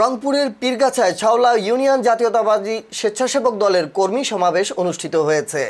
রংপুরের পীরগাছায় ছাওলা ইউনিয়ন জাতীয়তাবাদী স্বেচ্ছাসেবক দলের কর্মী সমাবেশ অনুষ্ঠিত হয়েছে।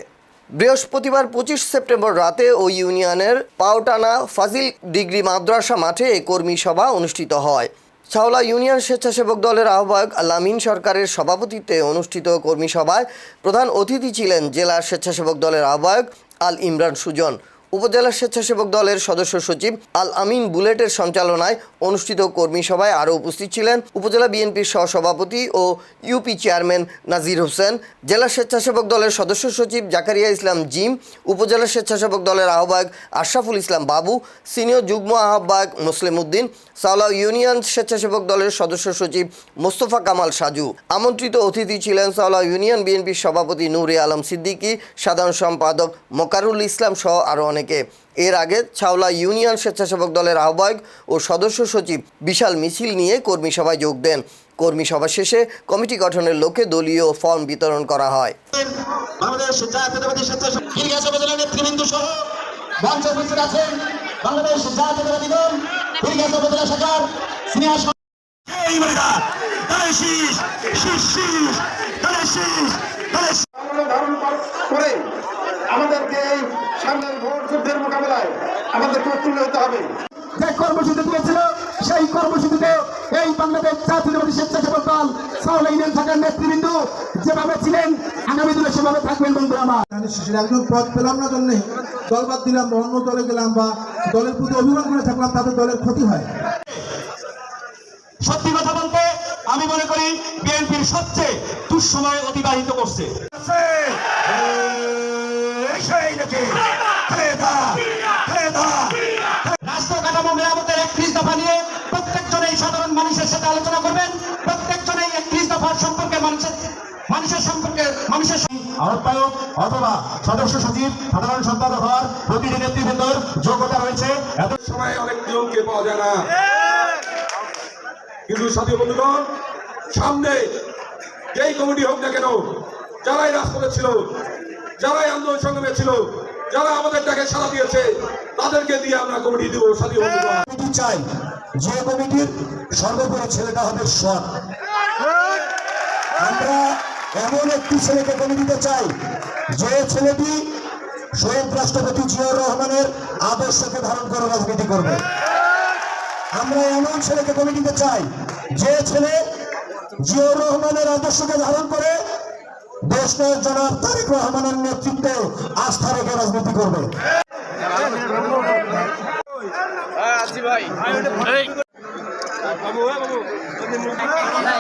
বৃহস্পতিবার পঁচিশ সেপ্টেম্বর রাতে ওই ইউনিয়নের পাওটানা ফাজিল ডিগ্রি মাদ্রাসা মাঠে এই কর্মী সভা অনুষ্ঠিত হয়। ছাওলা ইউনিয়ন স্বেচ্ছাসেবক দলের আহ্বায়ক লামিন সরকারের সভাপতিত্বে অনুষ্ঠিত কর্মী সভায় প্রধান অতিথি ছিলেন জেলা স্বেচ্ছাসেবক দলের আহ্বায়ক আল ইমরান সুজন। উপজেলা স্বেচ্ছাসেবক দলের সদস্য সচিব আল আমিন বুলেটের সঞ্চালনায় অনুষ্ঠিত কর্মী সভায় আরও উপস্থিত ছিলেন উপজেলা বিএনপির সহসভাপতি ও ইউপি চেয়ারম্যান নাজির হোসেন, জেলা স্বেচ্ছাসেবক দলের সদস্য সচিব জাকারিয়া ইসলাম জিম, উপজেলা স্বেচ্ছাসেবক দলের আহ্বায়ক আশরাফুল ইসলাম বাবু, সিনিয়র যুগ্ম আহ্বায়ক মুসলিম উদ্দিন, সাওলা ইউনিয়ন স্বেচ্ছাসেবক দলের সদস্য সচিব মোস্তফা কামাল সাজু। আমন্ত্রিত অতিথি ছিলেন সাওলা ইউনিয়ন বিএনপির সভাপতি নূরে আলম সিদ্দিকী, সাধারণ সম্পাদক মোকারুল ইসলাম সহ আরও অনেকে। এর আগে ছাওলা ইউনিয়ন স্বেচ্ছাসেবক দলের আহ্বায়ক ও সদস্য সচিব বিশাল মিছিল নিয়ে কর্মী সভায় যোগ দেন। কর্মী সভা শেষে কমিটি গঠনের লক্ষ্যে দলীয় ফর্ম বিতরণ করা হয়। আমাদেরকে এই সামনের ভোট যুদ্ধের মোকাবেলায় আমাদেরকে উত্তীর্ণ হতে হবে। যে কর্মসূচি দিয়েছিল সেই কর্মসূচিতে এই বাংলাদেশ জাতীয়তাবাদী স্বেচ্ছাসেবক দল সাউলা ইউনিয়ন শাখার নেতৃবৃন্দ যেভাবে ছিলেন আগামী দিনে সেভাবে থাকবেন বন্ধু আমার। শিশুর একজন পদ পেলাম না জন্যে দল বাদ দিলাম বা অন্য দলে গেলাম বা দলের প্রতি অভিমান করে থাকলাম তাতে দলের ক্ষতি হয়। সত্যি কথা বলতে আমি মনে করি বিএনপির সবচেয়ে দুঃসময় অতিবাহিত করছে। রাষ্ট্র হওয়ার প্রতিটি নেতৃবৃন্দর যোগ্যতা রয়েছে এত সময় অনেক নিয়মকে পাওয়া যায় না কিন্তু সাথী বন্ধুগণ সামনে যেই কমিটি হোক না কেন, যারাই রাজপথে ছিল যারাই আন্দোলন সংগ্রামে ছিল, যারা আমাদের ডাকে সাড়া দিয়েছে, তাদেরকে দিয়ে আমরা কমিটি দিব, সাথী চাই যে কমিটির সর্বোপরি ছেলেটা হবে সৎ আমরা এমন একটি ছেলেকে কমিটিতে চাই, যে ছেলেটি স্বয়ং রাষ্ট্রপতি জিয়াউর রহমানের আদর্শকে ধারণ করে রাজনীতি করবে। আমরা এমন ছেলেকে কমিটিতে চাই, যে ছেলে জিয়াউর রহমানের আদর্শকে ধারণ করে দেশ নায়ক জনাব তারেক রহমানের নেতৃত্বে আস্থা রেখে রাজনীতি করবে। না,